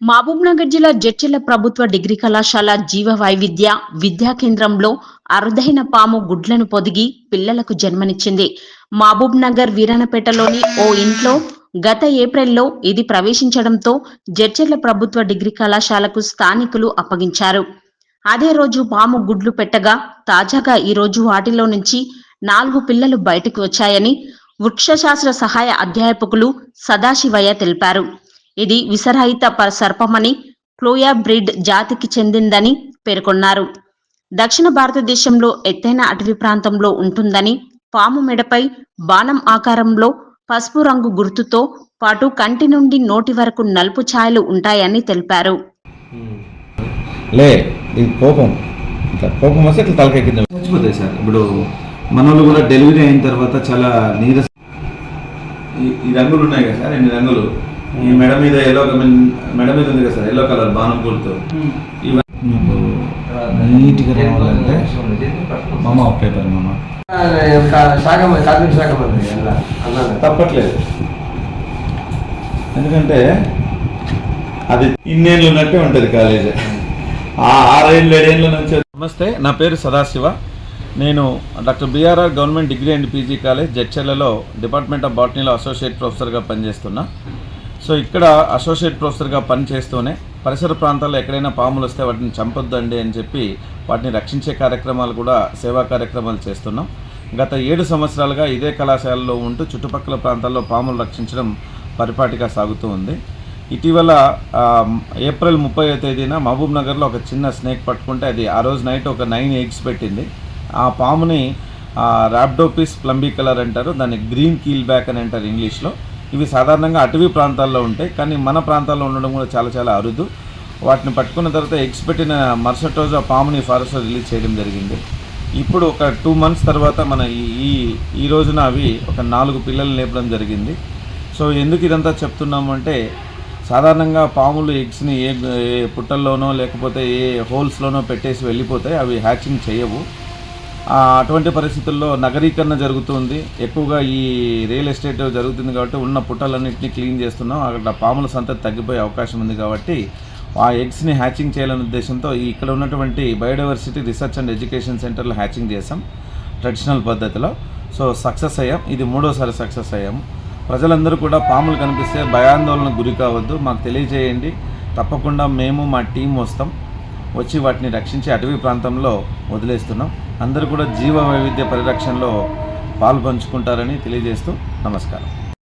మహబూబ్నగర్ జిల్లా జడ్చెల ప్రభుత్వ డిగ్రీ కళాశాల జీవ వైవిధ్య విద్యా కేంద్రంలో అరుదైన పాము గుడ్లను పొదిగి పిల్లలకు జన్మనిచ్చింది. మహబూబ్నగర్ వీరనపేటలోని ఓ ఇంట్లో గత ఏప్రిల్లో ఇది ప్రవేశించడంతో జడ్చెర్ల ప్రభుత్వ డిగ్రీ కళాశాలకు స్థానికులు అప్పగించారు. అదే రోజు పాము గుడ్లు పెట్టగా తాజాగా ఈ రోజు వాటిలో నుంచి నాలుగు పిల్లలు బయటకు వచ్చాయని వృక్షశాస్త్ర సహాయ అధ్యాపకులు సదాశివయ్య తెలిపారు. ఇది విసరహిత ప- సర్పమని క్లోయా బ్రిడ్ జాతికి చెందిందని పేర్కొన్నారు. దక్షిణ భారతదేశంలో ఎత్తైన అటవీ ప్రాంతంలో ఉంటుందని పాము మెడపై బాణం ఆకారంలో పసుపు రంగు గుర్తుతో పాటు కంటి నుండి నోటి వరకు నలుపు ఛాయలు ఉంటాయని తెలిపారు. లే ఇది కోపం. కోపం వస్తే ఇట్లా తలకాయ కింద చచ్చిపోతాయి సార్. ఇప్పుడు మనోళ్ళు కూడా డెలివరీ అయిన తర్వాత చాలా నీరస ఈ ఈ రంగులు ఉన్నాయి కదా సార్? ఎన్ని రంగులు? ఈ మెడ మీద ఎల్లో మెడ మీద ఉంది కదా సార్ ఎల్లో కలర్ బాణం మీకు నీట్గా రావాలంటే మామ పేపర్ మామ. శాఖ కార్మిక శాఖ మంత్రి అలా అన్నాను తప్పట్లేదు. ఎందుకంటే అది ఇన్నేళ్ళు ఉన్నట్టే ఉంటుంది కాలేజ్. ఆ ఆరేళ్ళు ఏడేళ్ళ నుంచి నమస్తే నా పేరు సదాశివ. నేను doctor BRR government degree and PG college జడ్చర్లలో department of బాటనీలో అసోసియేట్ ప్రొఫెసర్గా పనిచేస్తున్నా. సో ఇక్కడ అసోసియేట్ ప్రొఫెసర్గా పనిచేస్తూనే పరిసర ప్రాంతాల్లో ఎక్కడైనా పాములు వస్తే వాటిని చంపొద్దండి అని చెప్పి వాటిని రక్షించే కార్యక్రమాలు కూడా సేవా కార్యక్రమాలు చేస్తున్నాం. గత ఏడు సంవత్సరాలుగా ఇదే కళాశాలలో ఉంటూ చుట్టుపక్కల ప్రాంతాల్లో పాములు రక్షించడం పరిపాటిగా సాగుతూ ఉంది. ఇటీవల ఏప్రిల్ ముప్పై తేదీన మహబూబ్ నగర్లో ఒక చిన్న స్నేక్ పట్టుకుంటే అది ఆ రోజు నైట్ ఒక నైన్ ఎగ్స్ పెట్టింది. ఆ పాముని ర్యాప్డోపిస్ ప్లంబీ కలర్ అంటారు దాన్ని గ్రీన్ కీల్ బ్యాక్ అని అంటారు ఇంగ్లీష్లో. ఇవి సాధారణంగా అటవీ ప్రాంతాల్లో ఉంటాయి కానీ మన ప్రాంతాల్లో ఉండడం కూడా చాలా చాలా అరుదు. వాటిని పట్టుకున్న తర్వాత ఎగ్స్ పెట్టిన మరుసటి రోజు ఆ పాముని ఫారెస్ట్లో రిలీజ్ చేయడం జరిగింది. ఇప్పుడు ఒక టూ మంత్స్ తర్వాత మన ఈ ఈ రోజున అవి ఒక నాలుగు పిల్లలు లేపడం జరిగింది. సో ఎందుకు ఇదంతా చెప్తున్నాము అంటే సాధారణంగా పాములు ఎగ్స్ని ఏ ఏ పుట్టల్లోనో లేకపోతే ఏ హోల్స్లోనో పెట్టేసి వెళ్ళిపోతాయి అవి హ్యాచింగ్ చేయవు. అటువంటి పరిస్థితుల్లో నగరీకరణ జరుగుతుంది. ఎక్కువగా ఈ రియల్ ఎస్టేట్ జరుగుతుంది కాబట్టి ఉన్న పుట్టలన్నింటినీ క్లీన్ చేస్తున్నాం. అక్కడ పాముల సంతతి తగ్గిపోయే అవకాశం ఉంది కాబట్టి ఆ ఎగ్స్ని హ్యాచింగ్ చేయాలనే ఉద్దేశంతో ఇక్కడ ఉన్నటువంటి బయోడైవర్సిటీ రీసెర్చ్ అండ్ ఎడ్యుకేషన్ సెంటర్లో హ్యాచింగ్ చేసాం ట్రెడిషనల్ పద్ధతిలో. సో సక్సెస్ అయ్యాం. ఇది మూడోసారి సక్సెస్ అయ్యాము ప్రజలందరూ కూడా పాములు కనిపిస్తే భయాందోళనకు గురి కావద్దు. మాకు తెలియజేయండి. తప్పకుండా మేము మా టీం వస్తాం. వచ్చి వాటిని రక్షించి అటవీ ప్రాంతంలో వదిలేస్తున్నాం. అందరూ కూడా జీవ వైవిధ్య పరిరక్షణలో పాలు పంచుకుంటారని తెలియజేస్తూ నమస్కారం.